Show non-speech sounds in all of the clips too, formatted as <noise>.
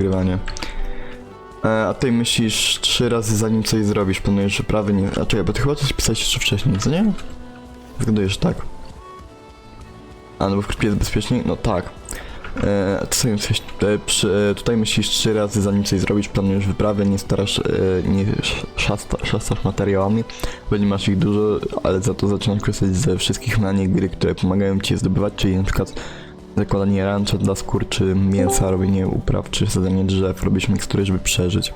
nagrywanie. E, a ty myślisz trzy razy zanim coś zrobisz, planujesz wyprawy, nie... A czekaj, bo ty chyba coś pisałeś jeszcze wcześniej, co nie? Zgadujesz, tak. A, no bo w krypie jest bezpieczniej? No tak. E, ty sobie coś, e, przy, e, tutaj myślisz trzy razy zanim coś zrobisz, planujesz wyprawy, nie starasz, e, nie sz- szasta, szastasz materiałami, bo nie masz ich dużo, ale za to zaczynasz korzystać ze wszystkich mechanik gry, które pomagają ci je zdobywać, czyli na przykład zakładanie rancza dla skór, czy mięsa, robienie upraw, czy sadzenie drzew, robisz mikstury, żeby przeżyć.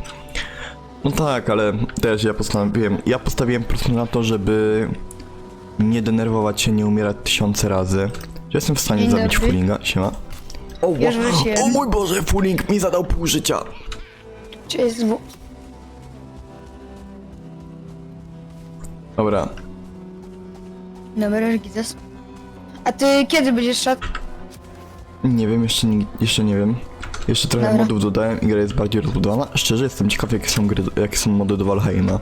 No tak, ale też ja postanowiłem, ja postawiłem po prostu na to, żeby nie denerwować się, nie umierać tysiące razy. Że jestem w stanie Dzień zabić dobry. Fullinga, siema. O, Już wróciłem. o mój Boże, Fulling mi zadał pół życia. Czy jest w... Dobra, Dobra, Gizes. A ty kiedy będziesz szedł? Nie wiem, jeszcze nie, jeszcze nie wiem. Jeszcze trochę Dobra. modów dodałem i gra jest bardziej rozbudowana. Szczerze jestem ciekaw, jakie są, gry, jakie są mody do Valheima.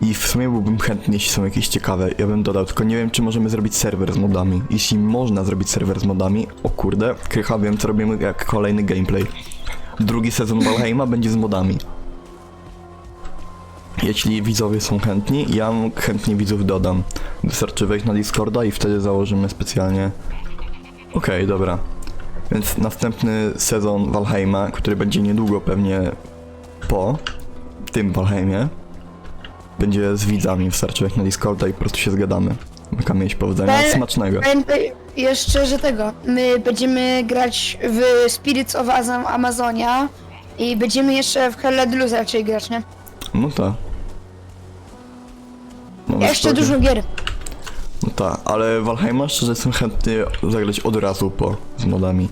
I w sumie byłbym chętny, jeśli są jakieś ciekawe. Ja bym dodał, tylko nie wiem, czy możemy zrobić serwer z modami. Jeśli można zrobić serwer z modami, o kurde, krycha wiem, co robimy jak kolejny gameplay. Drugi sezon Valheima będzie z modami. Jeśli widzowie są chętni, ja chętnie widzów dodam. Wystarczy wejść na Discorda i wtedy założymy specjalnie... Okej, dobra. Więc następny sezon Valheima, który będzie niedługo pewnie po tym Valheimie, będzie z widzami. Wystarczy wejść na Discorda i po prostu się zgadamy. Jaka mieć powodzenia. Be- Smacznego. Pamiętaj jeszcze, że tego. My będziemy grać w Spirits of Azam Amazonia i będziemy jeszcze w Helledluz raczej grać, nie? No tak. No, Jeszcze spoko. dużo gier. Tak, ale Valheima szczerze jestem chętny zagrać od razu po z modami.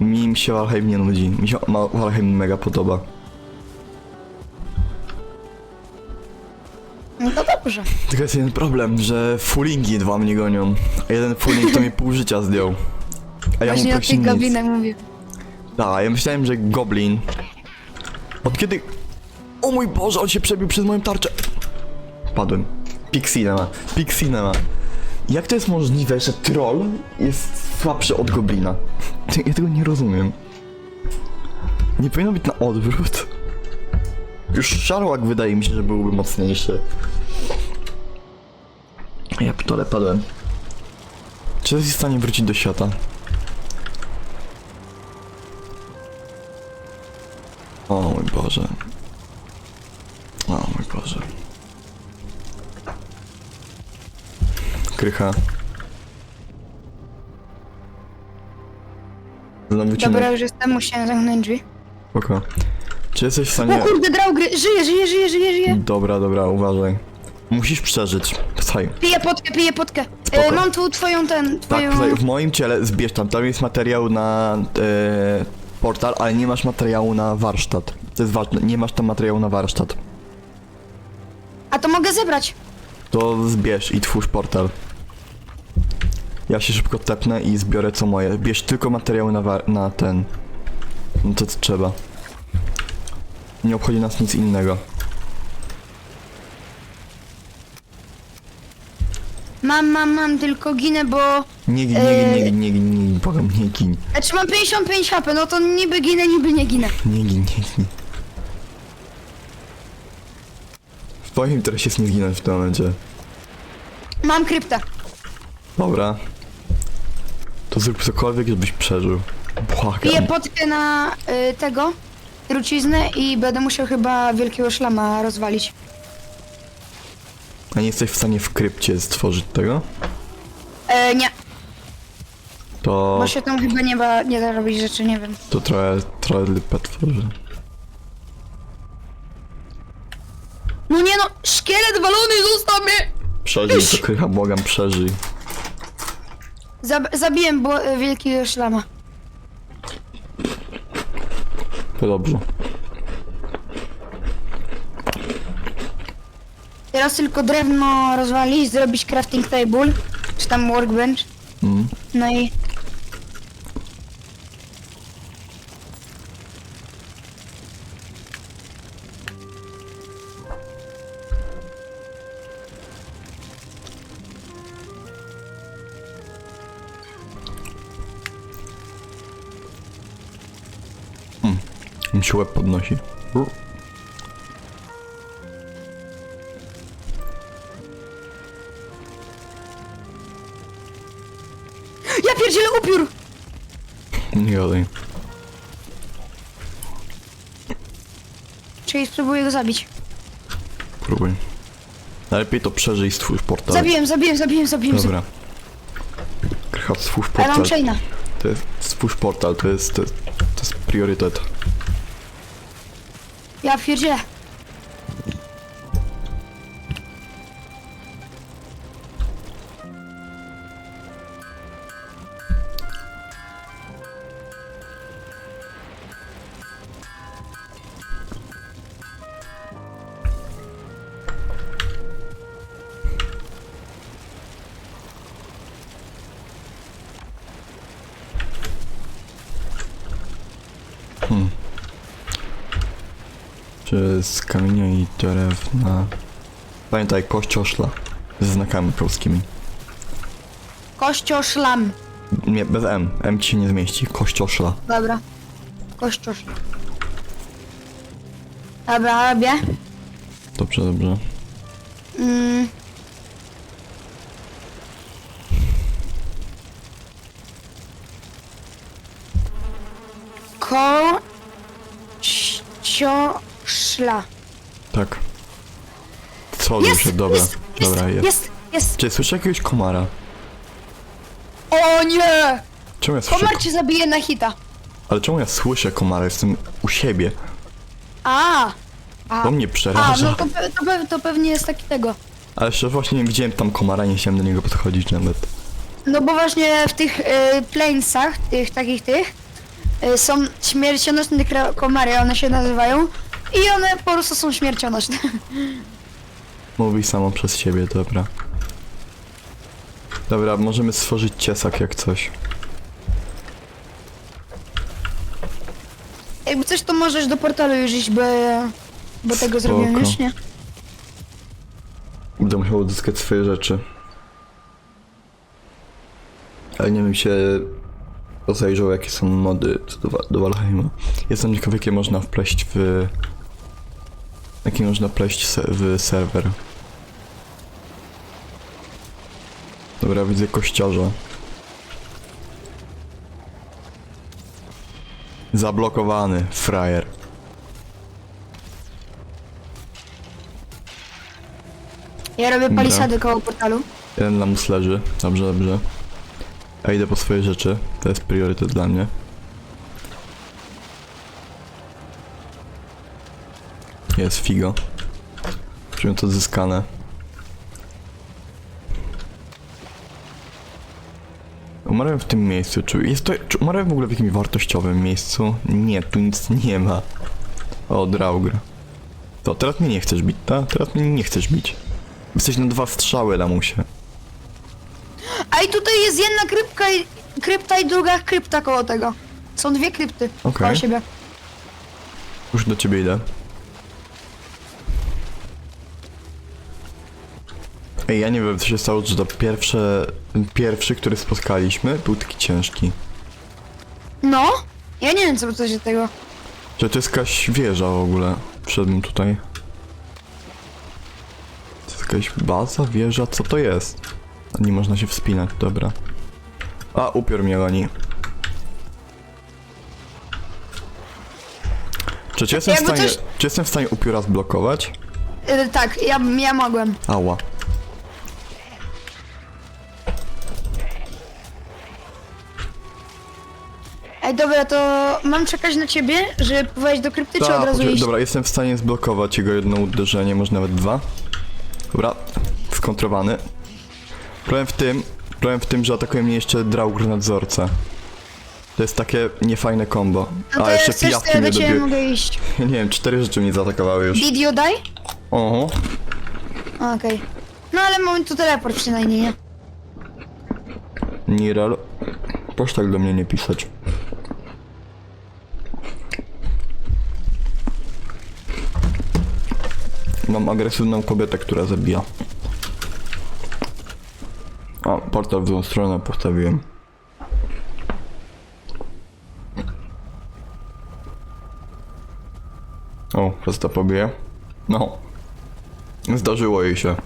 Mi się Valheim nie nudzi. Mi się Valheim mega podoba. No to dobrze. Tylko jest jeden problem, że fullingi dwa mnie gonią. A jeden fulling to mi pół życia zdjął. A ja mu Właśnie o praktycznie tych nic. goblinach mówię. Tak, ja myślałem, że Goblin... Od kiedy... O mój Boże, on się przebił przez moją tarczę. Padłem. Pixinema. Pixinema. Jak to jest możliwe, że troll jest słabszy od Goblina? <laughs> Ja tego nie rozumiem. Nie powinno być na odwrót. Już Szarłak wydaje mi się, że byłby mocniejszy. Ja pitole padłem. Czy jest w stanie wrócić do świata? O Dobra, już jestem, musiałem zamknąć drzwi. Spoko. Czy jesteś w O stanie... kurde, drał gry! Żyje, żyje, żyje, żyje, żyje! Dobra, dobra, uważaj. Musisz przeżyć. Słuchaj. Piję potkę, piję potkę. Spoko. E, mam tu twoją ten, Tak, twoją... w moim ciele zbierz tam. Tam jest materiał na e, portal, ale nie masz materiału na warsztat. To jest ważne, nie masz tam materiału na warsztat. A to mogę zebrać. To zbierz i twórz portal. Ja się szybko tepnę i zbiorę co moje. Bierz tylko materiały na, na ten. No to co trzeba. Nie obchodzi nas nic innego. Mam, mam, mam, tylko ginę, bo... Nie gin, nie gin, nie gin, nie gin, nie gin, błagam, nie gin. Znaczy mam 55 HP, no to niby ginę, niby nie ginę. Nie gin, nie gin. W twoim interesie jest nie zginąć w tym momencie. Mam kryptę. Dobra. To zrób cokolwiek, żebyś przeżył. Piję Błagam. potkę na y, tego, truciznę i będę musiał chyba wielkiego szlama rozwalić. A nie jesteś w stanie w krypcie stworzyć tego? E, nie, To... bo się tam chyba nie, ba, nie da robić rzeczy, nie wiem. To trochę, trochę lipę tworzy. No nie no, szkielet walony, zostaw mnie! Przeżyj, to krycha, błagam, przeżyj. Zab zabiłem bo, wielkiego szlama. To dobrze. Teraz tylko drewno rozwalić, zrobić crafting table, czy tam workbench. Mm. No i... Mi się łeb podnosi. Ja pierdzielę upiór! Nie gadaj. Czyli spróbuję go zabić. Próbuj. Najlepiej to przeżyj stwórz portal. Zabiłem, zabiłem, zabiłem, zabiłem. Dobra. Krycha, stwórz Ale mam portal. chaina. To jest, stwórz portal, to jest, to jest, to jest priorytet. Ja pierdzielę. Kamienia i drewna... Pamiętaj, kościoszla. Ze znakami polskimi. Kościoszlam. Nie, bez M. M ci się nie zmieści. Kościoszla. Dobra. Kościosz. Dobra, robię. Dobrze, dobrze. Mm. Kościoszla. Tak. Co Jest, się, dobra. jest, dobra, jest, jest. jest. Czy słyszę jakiegoś komara? O nie! Czemu ja słyszę... Komar cię zabije na hita. Ale czemu ja słyszę komara? Jestem u siebie. A! A, To mnie a przeraża. no to, pe- to, pe- to pewnie jest taki tego. Ale jeszcze właśnie nie widziałem tam komara, nie chciałem do niego podchodzić nawet. No bo właśnie w tych y, planesach, tych takich tych, y, są śmiercionośne komary, one się nazywają. I one po prostu są śmiercionośne. <laughs> Mówi samo przez siebie, dobra. Dobra, możemy stworzyć ciesak jak coś. Jakby coś to możesz do portalu już iść, bo, bo tego Spoko. zrobiłem już, nie? Będę musiał odzyskać swoje rzeczy. Ale nie wiem się rozejrzał jakie są mody co do, Wa- do Valheima. Jestem ciekaw jakie można wpleść w... Jakie można pleść se w serwer. Dobra, widzę kościarza. Zablokowany, frajer. Ja robię Dobra. palisady koło portalu. Jeden lamus leży. Dobrze, dobrze. A idę po swoje rzeczy. To jest priorytet dla mnie. Jest figo. Przedmiot odzyskane. Umarłem w tym miejscu. Czy jest to. Czy umarłem w ogóle w jakimś wartościowym miejscu? Nie, tu nic nie ma. O, Draugr. To teraz mnie nie chcesz bić, tak? Teraz mnie nie chcesz bić. Jesteś na dwa strzały, lamusie. A i tutaj jest jedna krypka i, krypta i druga krypta koło tego. Są dwie krypty Okej. koło siebie. Już do ciebie idę. Ej, ja nie wiem, co się stało, że to pierwsze, pierwszy, który spotkaliśmy, był taki ciężki. No? Ja nie wiem co to się tego. Że to jest jakaś wieża w ogóle. Wszedłem tutaj. To jest jakaś baza, wieża, co to jest? Nie można się wspinać, dobra. A, upiór mnie goni. Czy, czy, jestem w Jakby stanie, coś- czy jestem w stanie upióra zblokować? Y, tak, ja, ja mogłem. Ała. Ej, dobra, to mam czekać na ciebie, żeby wejść do krypty, czy Ta, od razu poczekaj, iść? dobra, jestem w stanie zblokować jego jedno uderzenie, może nawet dwa. Dobra, skontrowany. Problem w tym, problem w tym, że atakuje mnie jeszcze Draugr nadzorca. To jest takie niefajne combo. No to A, jeszcze chcesz, to pijawki ja mnie ciebie dobiły. mogę iść. <laughs> Nie wiem, cztery rzeczy mnie zaatakowały już. Did you die? Oho. Okej. No ale mamy tu teleport przynajmniej, nie? Niral. Proszę tak do mnie nie pisać. Mam agresywną kobietę, która zabija. A, portal w złą stronę postawiłem. O, prosta pobije. No. Zdarzyło jej się.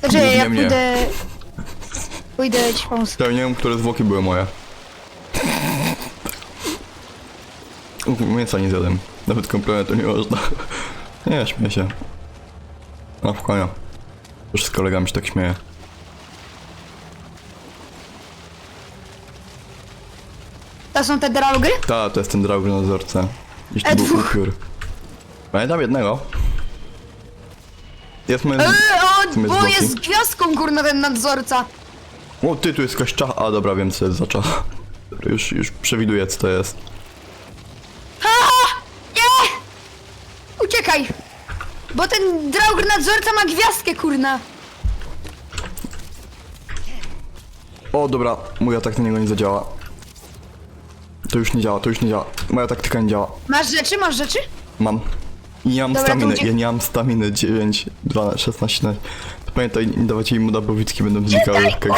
Znaczy, Nie, ja nie, nie. pójdę... Pójdę ci pomóc. Ja nie wiem, które zwłoki były moje. Uf, Mięsa nie zjadłem. Nawet komplementu nie można. <laughs> Nie, śmieję się. No, w konia. Już z kolegami się tak śmieję. To są te draugy? Ta, to jest ten draug na dozorce. Iż to E, był dwóch. upiór. Pamiętam jednego. Jest moje... Eee, my bo jest gwiazdką, kurna, ten nadzorca. O, ty, tu jest jakaś czacha. A, dobra, wiem co jest za czacha. Już, już przewiduję co to jest. Nie! Uciekaj! Bo ten draug nadzorca ma gwiazdkę, kurna. O, dobra, mój atak na niego nie zadziała. To już nie działa, to już nie działa. Moja taktyka nie działa. Masz rzeczy, masz rzeczy? Mam. Nie mam Dobra, to staminy, ja nie mam staminy 9, 12, 16, 17. To pamiętaj, nie dawacie im mudabowicki, będą znikały. Jak... <laughs>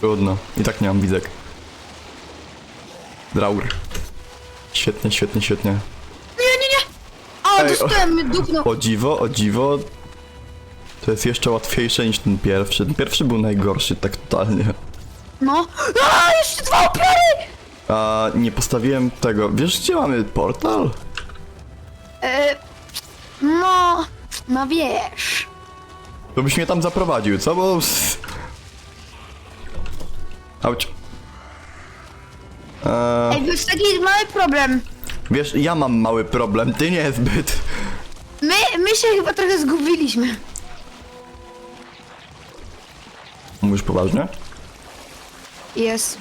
Trudno, i tak nie mam widzek. Draur. Świetnie, świetnie, świetnie. Dostałem dupno. O dziwo, o dziwo. To jest jeszcze łatwiejsze niż ten pierwszy. Ten pierwszy był najgorszy, tak totalnie. No. A, jeszcze dwa opery! A nie postawiłem tego. Wiesz gdzie mamy portal? E, no, no wiesz. To byś mnie tam zaprowadził, co? Bo... Auć. Eee, Ej, wiesz, taki mały problem. Wiesz, ja mam mały problem, ty nie zbyt. My, my się chyba trochę zgubiliśmy. Mówisz poważnie? Jest.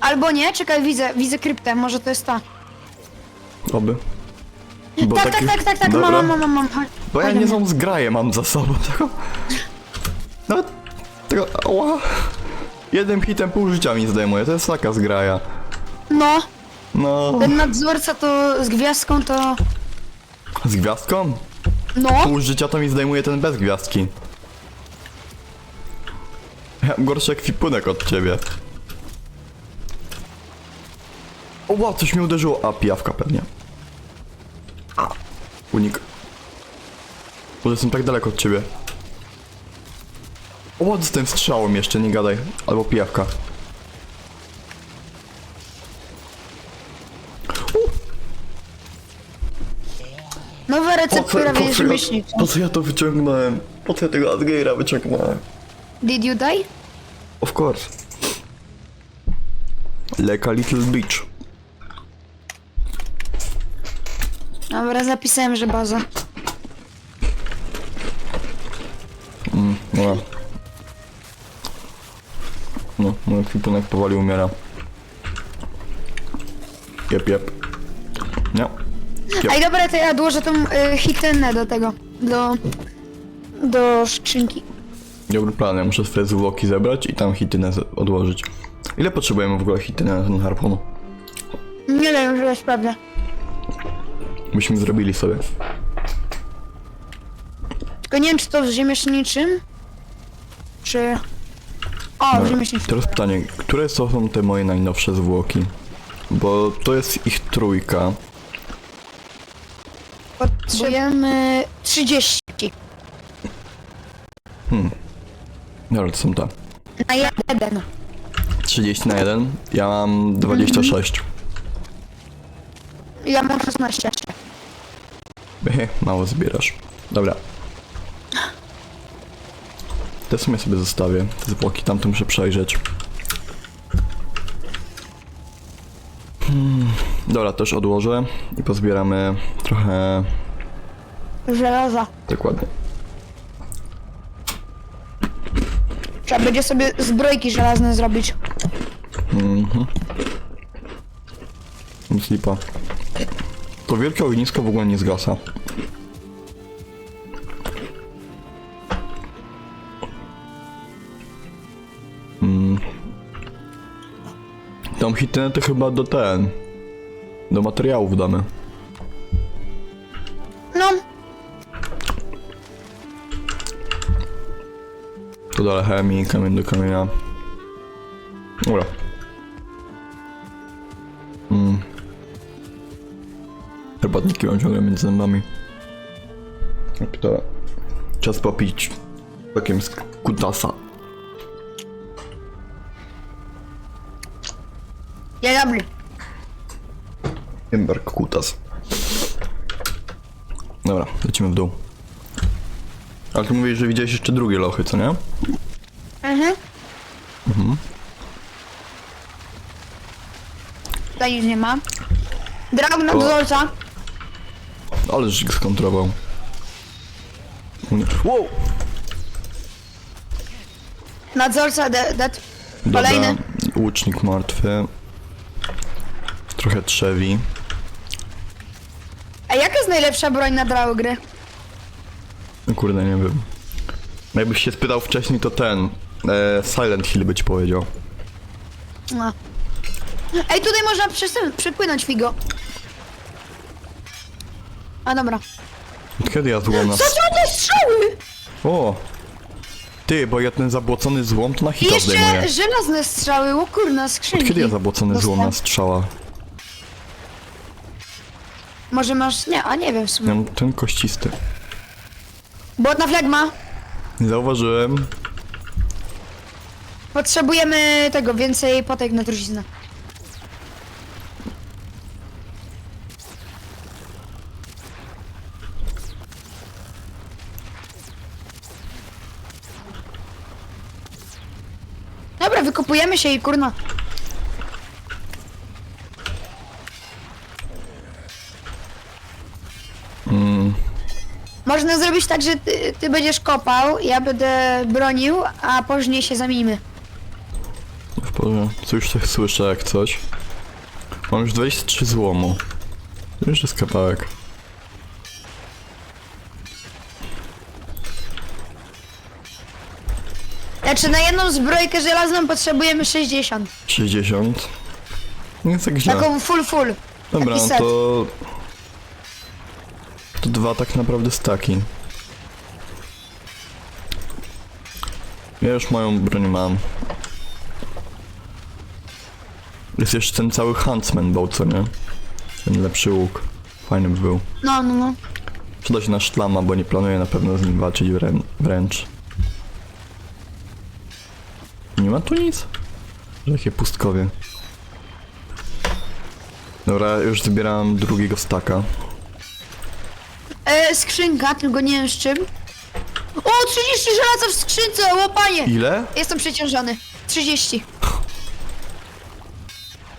Albo nie, czekaj, widzę, widzę kryptę, może to jest ta. Oby. Bo tak, taki- tak, tak, tak, tak, Dobra. mam, mam, mam, mam. Chodź, Bo ja chodź do nie mnie. są zgraję mam za sobą, <laughs> tego... No, tego... Ała. Jednym hitem pół życia mi zdejmuje, to jest taka zgraja. No, No... ten nadzorca to z gwiazdką to... Z gwiazdką? No, Pół życia to mi zdejmuje ten bez gwiazdki. Ja mam gorszy ekwipunek od ciebie. O, wow, coś mnie uderzyło. A, pijawka pewnie. A, unik. Może jestem tak daleko od ciebie. O, wow, dostałem strzałem jeszcze, nie gadaj. Albo pijawka. nowe receptury po, co po co ja to wyciągnąłem? Po co ja tego Adgeira wyciągnąłem? Did you die? Of course. Like a little bitch. Dobra, zapisałem, że baza. Mój ekwipunek powoli umiera. Jep, jep. Nie. Ej, dobra, to ja odłożę tą y, hitynę do tego, do... do skrzynki. Dobry plan, ja muszę swoje zwłoki zebrać i tam hitynę odłożyć. Ile potrzebujemy w ogóle hitynę na ten harpun? Nie wiem, że sprawdzę. Byśmy zrobili sobie. Tylko nie wiem, czy to w ziemieczniczym, czy... O, w ziemieczniczym. Teraz pytanie, które to są te moje najnowsze zwłoki? Bo to jest ich trójka. Potrzebujemy 30 Dobra, to są te. na jeden. 30 na 1, ja mam 26. Ja mam 16. Hehe, mało zbierasz. Dobra. Te w sumie sobie zostawię. Te zwłoki tamte muszę przejrzeć. Hmm. Dobra, też odłożę i pozbieramy trochę Żelaza. dokładnie. Trzeba będzie sobie zbrojki żelazne zrobić. Mhm. Nic lipa. To wielkie ognisko w ogóle nie zgasa. Tą hitynę to chyba do ten. Do materiałów damy. No. To do alchemii, kamień do kamienia. Dobra. Mm. Herbatniki mam ciągle między zębami. Czas popić takim z kutasa. Emberg kutas. Dobra, lecimy w dół. Ale ty mówisz, że widziałeś jeszcze drugie lochy, co nie? Mhm. Tutaj nic nie ma. Drag na O. dozorca. Ale żeś go skontrował. Wow! Nadzorca de dead. Dobra, Kolejny. łucznik martwy. Trochę trzewi. A jaka jest najlepsza broń na drały gry? No kurde, nie wiem. Jakbyś się spytał wcześniej, to ten... E, Silent Hill by ci powiedział. No. Ej, tutaj można przepłynąć figo. A dobra. Od Kiedy ja złom na... Co to te strzały? O! Ty, bo ja ten zabłocony złom to na I hita zdejmuję. jeszcze żelazne strzały, o kurna, skrzynki. Kiedy ja zabłocony złom na Dostałem. strzała? Może masz... Nie, a nie wiem w Ja sumie. mam ten kościsty. Błotna flegma. Nie zauważyłem. Potrzebujemy tego, więcej potek na truciznę. Dobra, wykopujemy się i kurna. Można zrobić tak, że ty, ty będziesz kopał, ja będę bronił, a później się zamienimy. W porządku. Co już tak słyszę jak coś. Mam już 23 złomu. To Już jest kawałek. Znaczy na jedną zbrojkę żelazną potrzebujemy 60. 60. Nie jest tak źle. Taką full full. Dobra, taki no set. to... To dwa tak naprawdę staki. Ja już moją broń mam. Jest jeszcze ten cały Huntsman był, co nie? Ten lepszy łuk. Fajny by był. No, no, no. Przyda się na sztlama, bo nie planuję na pewno z nim walczyć wrę wręcz. Nie ma tu nic? Jakie pustkowie. Dobra, już zbieram drugiego staka. E, skrzynka, tylko nie wiem z czym. O, 30 żelaza w skrzynce, łopanie! Ile? Jestem przeciążony. 30.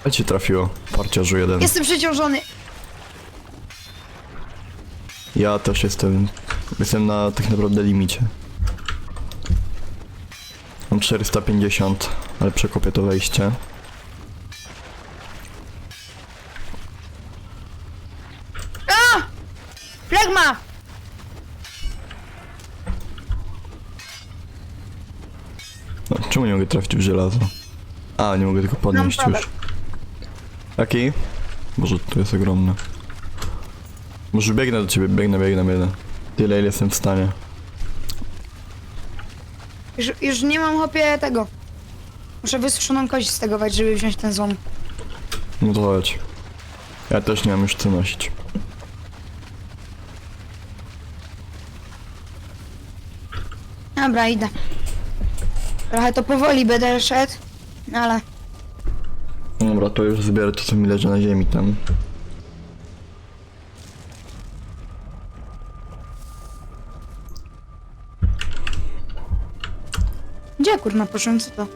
A cię trafiło, parciarzu jeden. Jestem przeciążony. Ja też jestem. Jestem na tak naprawdę limicie. Mam 450, ale przekopię to wejście. A! Flegma! No, czemu nie mogę trafić w żelazo? A, nie mogę tylko podnieść Mam już. Jaki? Boże, to jest ogromne. Może biegnę do ciebie, biegnę, biegnę, biegnę. Tyle, ile jestem w stanie. Już, już nie mam hopie tego. Muszę wysuszoną kość stegować, żeby wziąć ten złom. No to chodź. Ja też nie mam już co nosić. Dobra, idę. Trochę to powoli będę szedł, ale... Dobra, to już zbiorę to, co mi leży na ziemi tam. Gdzie kurna poszłem, co to?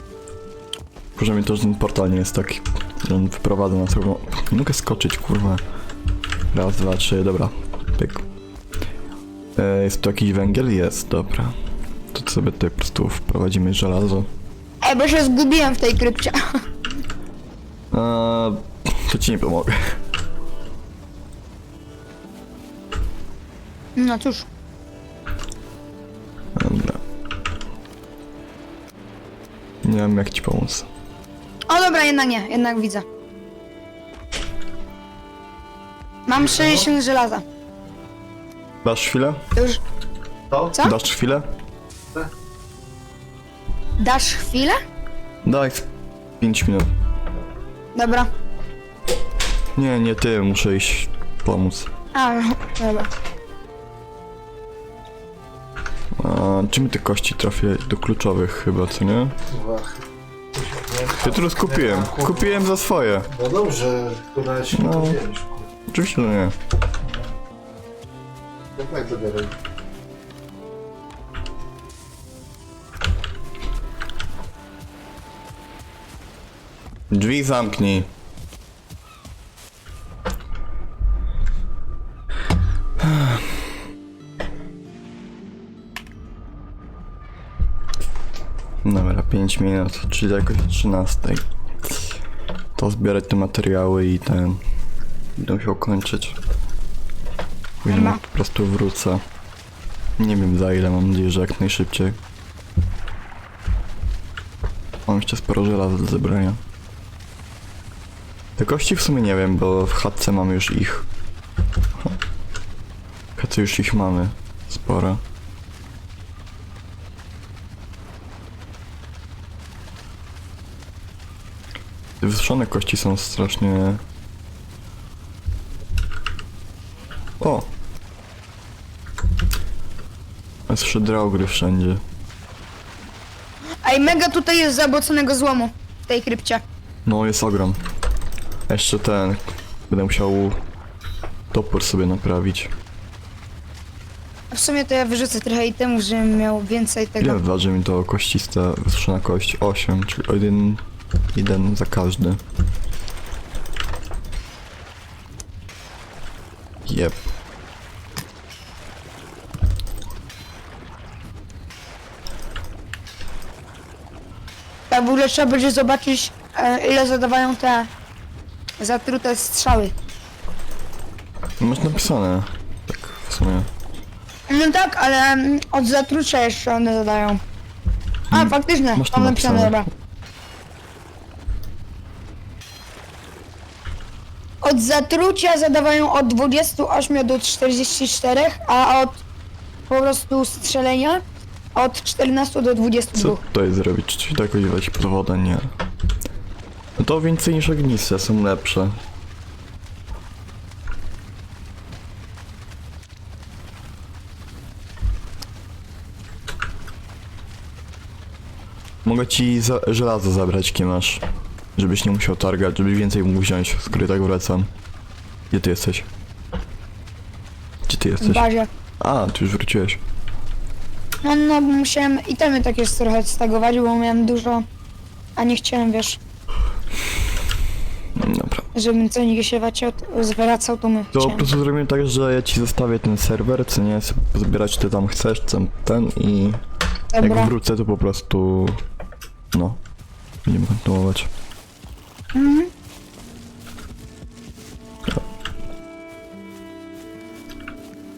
Proszę mi to, że ten portal nie jest taki, że on wyprowadza nas równo. Nie mogę skoczyć, kurwa. Raz, dwa, trzy, dobra. Pyk. E, jest tu jakiś węgiel? Jest, dobra. To sobie tutaj po prostu wprowadzimy żelazo. Ej, bo się zgubiłem w tej krypcie. <laughs> A, to ci nie pomogę. No cóż. Dobra. Nie wiem jak ci pomóc. O dobra, jednak nie, jednak widzę. Mam 60 żelaza. Dasz chwilę? Już. Co? Dasz chwilę? Dasz chwilę? Daj 5 minut. Dobra. Nie, nie ty, muszę iść pomóc. A, dobra. A, czym te kości trafię do kluczowych chyba, co nie? Wach. Ja tu skupiłem. Kupiłem za swoje. No dobrze, która się No. no. Oczywiście, że nie. No tak, zabieraj. Drzwi zamknij. Dobra, 5 minut, czyli jakoś o 13. To zbierać te materiały i ten... Będę musiał kończyć. Później Dobra. po prostu wrócę. Nie wiem za ile, mam nadzieję, że jak najszybciej. Mam jeszcze sporo żelaza do zebrania. Te kości w sumie nie wiem, bo w chatce mamy już ich. W chatce już ich mamy. Sporo. Te wysuszone kości są strasznie... O! Jest szydraugry wszędzie. Ej, mega tutaj jest zaboconego złomu w tej krypcie. No, jest ogrom. Jeszcze ten... Będę musiał... Topór sobie naprawić. A w sumie to ja wyrzucę trochę itemów, żebym miał więcej Ile tego. waży mi to koścista, wysuszona kość? 8, czyli jeden, jeden za każdy. Jep. Tak w ogóle trzeba będzie zobaczyć, e, ile zadawają te zatrute strzały. No Masz napisane. Tak, w sumie. No tak, ale mm, od zatrucia jeszcze one zadają. A, Mm, faktycznie, masz to mam napisane, napisane. dobra. Od zatrucia zadawają od 28 do 44, a od po prostu strzelenia od 14 do 22. Co tutaj zrobić? Czy tak jakoś pod wodę? Nie. No to więcej niż ogniste, są lepsze. Mogę ci za żelazo zabrać, jakie masz. Żebyś nie musiał targać, żebyś więcej mógł wziąć, skoro tak wracam. Gdzie ty jesteś? Gdzie ty W jesteś? bazie. A, ty już wróciłeś. No, no, musiałem itemy takie trochę stagować, bo miałem dużo, a nie chciałem, wiesz. Żebym co nikt się wracał, zwracał, to my To po chciałem. prostu zrobimy tak, że ja ci zostawię ten serwer, co nie, sobie pozbierać ty tam chcesz, ten, ten i Dobra. jak wrócę to po prostu, no, będziemy kontynuować. Mhm.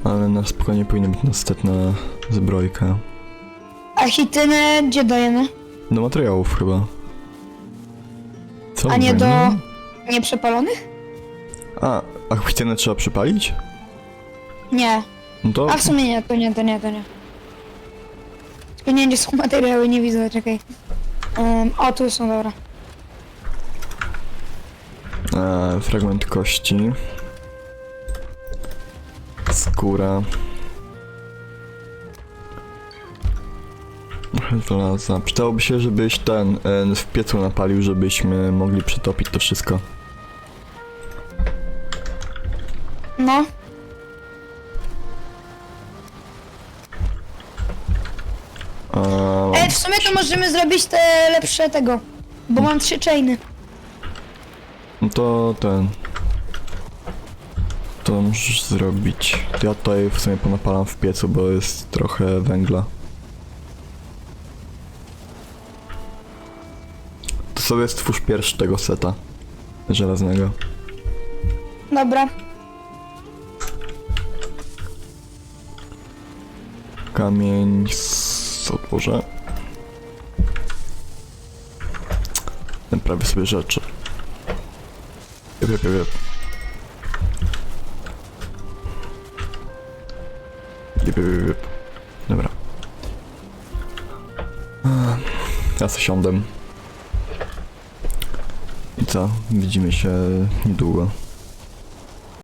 Ale na spokojnie powinna być następna zbrojka. A hitynę gdzie dajemy? Do materiałów chyba. Co? A nie do? Nieprzepalonych? A, a chcemy trzeba przypalić? Nie. No to... A w sumie nie, to nie, to nie, to nie. Tylko nie, gdzie są materiały, nie widzę, czekaj. Um, o, tu są, dobra. E, fragment kości. Skóra. Żelaza. Przydałoby się, żebyś ten e, w piecu napalił, żebyśmy mogli przetopić to wszystko. No. Ej, w sumie to możemy zrobić te lepsze tego. Bo mam trzy chainy. no to ten. To możesz zrobić. Ja tutaj w sumie ponapalam w piecu, bo jest trochę węgla. To sobie stwórz pierwszy tego seta żelaznego. Dobra. Kamień z odłożę. Naprawię sobie rzeczy. Jep, jep, jep, jep. Jep, jep. Dobra. Ja sobie siądę. I co? Widzimy się niedługo.